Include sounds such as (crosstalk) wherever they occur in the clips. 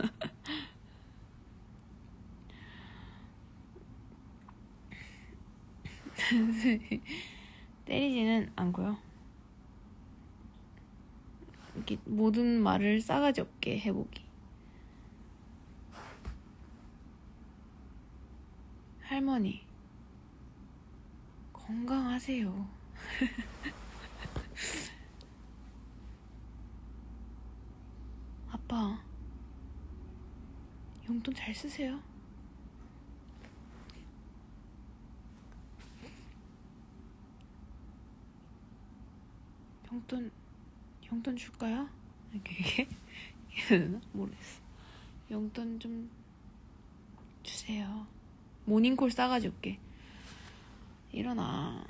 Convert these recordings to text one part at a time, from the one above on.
(laughs) 때리지는 않고요. 이렇게 모든 말을 싸가지 없게 해보기. 할머니, 건강하세요. (laughs) 아빠, 용돈 잘 쓰세요. 용돈 용돈 줄까요? (laughs) 이게 해야 되나? 모르겠어. 용돈 좀 주세요. 모닝콜 싸가지 올게. 일어나.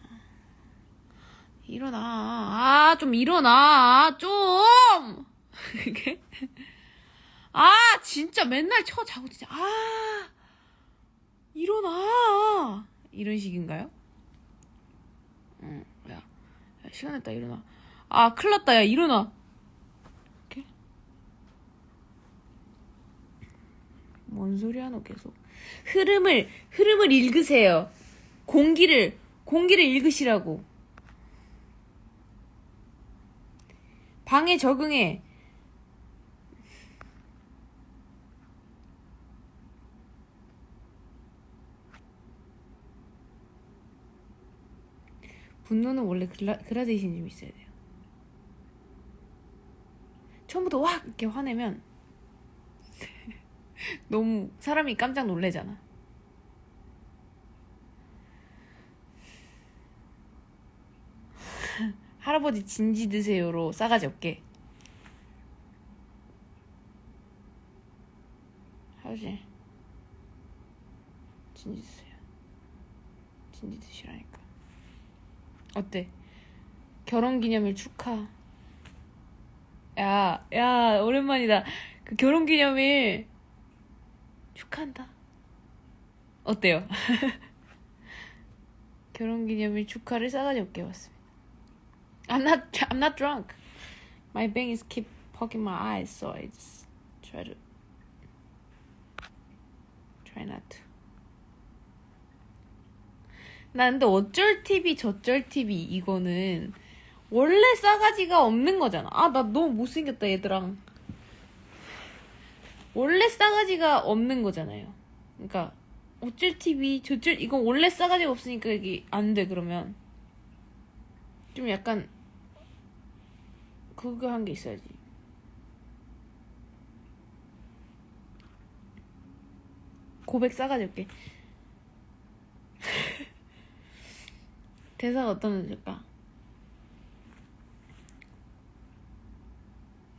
일어나. 아, 좀 일어나. 좀! (laughs) 이게. 아, 진짜 맨날 쳐 자고 진짜. 아! 일어나! 이런 식인가요? 응, 야. 야 시간 됐다, 일어나. 아, 큰일 났다. 야, 일어나. 이렇게. 뭔 소리 하노, 계속. 흐름을, 흐름을 읽으세요. 공기를, 공기를 읽으시라고. 방에 적응해. 분노는 원래 그라, 그라데이션이 좀 있어야 돼요. 처음부터 확 이렇게 화내면 (laughs) 너무 사람이 깜짝 놀래잖아. (laughs) 할아버지 진지 드세요로 싸가지 없게. 할아버지 진지 드세요. 진지 드시라니까. 어때? 결혼 기념일 축하. 야, 야, 오랜만이다. 그 결혼 기념일 축하한다. 어때요? 결혼 기념일 축하를 싸가지 없게 왔습니다. I'm not, I'm not drunk. My bangs keep poking my eyes, so I just try to try not to. 나 근데 어쩔 TV 저쩔 TV 이거는 원래 싸가지가 없는 거잖아. 아, 나 너무 못생겼다, 얘들랑. 원래 싸가지가 없는 거잖아요. 그러니까, 어쩔 TV, 저쩔, 이건 원래 싸가지가 없으니까 이게 안 돼, 그러면. 좀 약간, 그거 한 게 있어야지. 고백 싸가지 올게. (laughs) 대사가 어떤 애일까?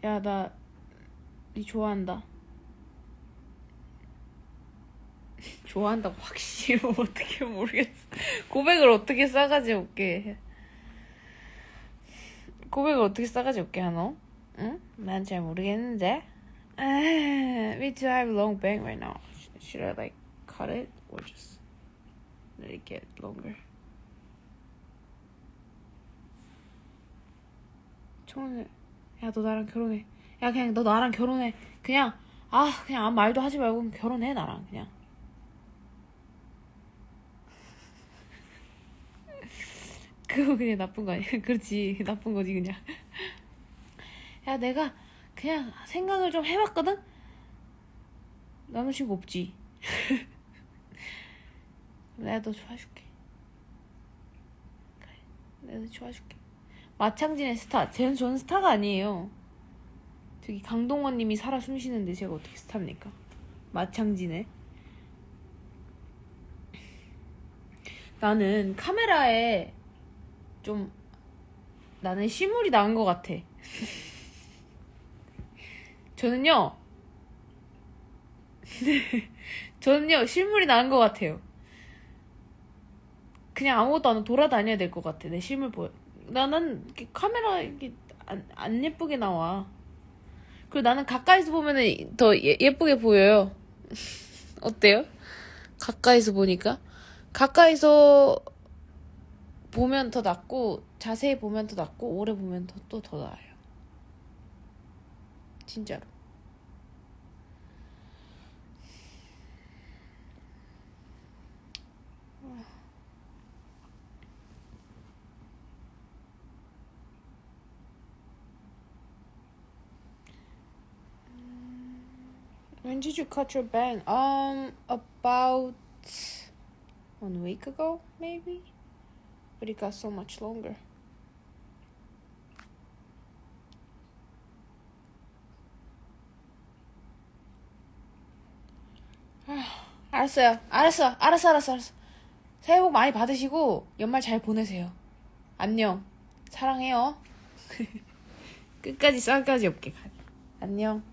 야, 나, 니 좋아한다. (laughs) 좋아한다고 확실히 어떻게 모르겠어. 고백을 어떻게 싸가지 없게. 고백을 어떻게 싸가지 없게 하노? 응? 난 잘 모르겠는데. 아, me too, I have long bang right now. Should I like cut it or just let it get longer? 청혼을 야 너 나랑 결혼해. 야 그냥 너 나랑 결혼해. 그냥 아 그냥 아무 말도 하지 말고 결혼해 나랑 그냥. (laughs) 그거 그냥 나쁜 거 아니야? (laughs) 그렇지. 나쁜 거지 그냥. (laughs) 야 내가 그냥 생각을 좀 해봤거든? 남자친구 없지. 내가 너 좋아해줄게. 그래 내가 너 좋아해줄게 마창진의 스타. 쟤는 저는 스타가 아니에요. 저기 강동원 님이 살아 숨쉬는데 제가 어떻게 스타입니까? 마창진의. 나는 카메라에 좀 나는 실물이 나은 것 같아. (laughs) 저는요. (laughs) 저는요 실물이 나은 것 같아요. 그냥 아무것도 안 돌아다녀야 될 것 같아. 내 실물 보여. 나는 이렇게 카메라 이게 안, 안 예쁘게 나와. 그리고 나는 가까이서 보면은 더 예, 예쁘게 보여요. (laughs) 어때요? 가까이서 보니까 가까이서 보면 더 낫고 자세히 보면 더 낫고 오래 보면 또더 나아요. 진짜로. When did you cut your bang? Um, about one week ago, maybe. But it got so much longer. 아, 알았어요. 알았어. 알았어. 알았어. 알았어. 새해 복 많이 받으시고 연말 잘 보내세요. 안녕. 사랑해요. 끝까지 쌀까지 없게 가게. 안녕.